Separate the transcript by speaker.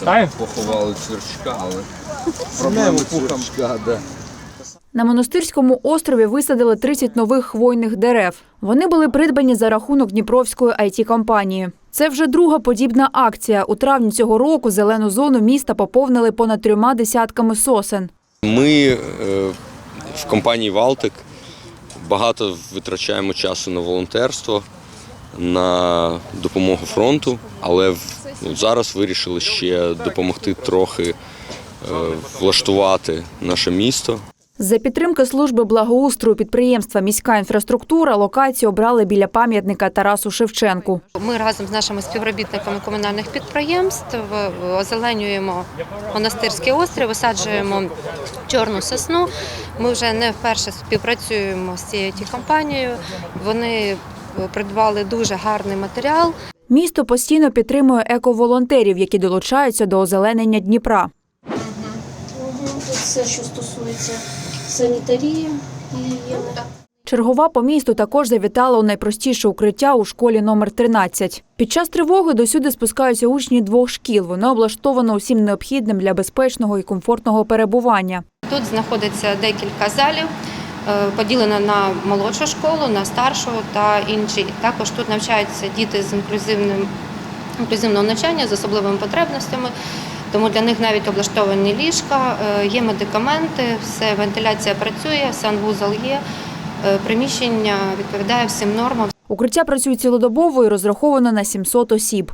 Speaker 1: Ставим?
Speaker 2: Поховали черчка, але проблеми черчка, да.
Speaker 3: На монастирському острові висадили 30 нових хвойних дерев. Вони були придбані за рахунок Дніпровської it компанії Це вже друга подібна акція. У травні цього року зелену зону міста поповнили понад трьома десятками сосен.
Speaker 4: Ми е, в компанії Валтик багато витрачаємо часу на волонтерство, на допомогу фронту, але в- ну, зараз вирішили ще допомогти трохи е, влаштувати наше місто.
Speaker 3: За підтримки служби благоустрою підприємства Міська інфраструктура локацію обрали біля пам'ятника Тарасу Шевченку.
Speaker 5: Ми разом з нашими співробітниками комунальних підприємств озеленюємо монастирський острів, висаджуємо чорну сосну. Ми вже не вперше співпрацюємо з цією компанією. Вони придбали дуже гарний матеріал.
Speaker 3: Місто постійно підтримує ековолонтерів, які долучаються до озеленення Дніпра.
Speaker 6: Тут все, що стосується санітарії, гігієни.
Speaker 3: Чергова по місту також завітала у найпростіше укриття у школі номер 13. Під час тривоги досюди спускаються учні двох шкіл. Воно облаштовано усім необхідним для безпечного і комфортного перебування.
Speaker 5: Тут знаходиться декілька залів, е, поділено на молодшу школу, на старшу та інші. Також тут навчаються діти з інклюзивним інклюзивного навчання з особливими потребностями. Тому для них навіть облаштовані ліжка, е, є медикаменти, все вентиляція працює, санвузол є. е, Приміщення відповідає всім нормам.
Speaker 3: Укриття працює цілодобово і розраховано на 700 осіб.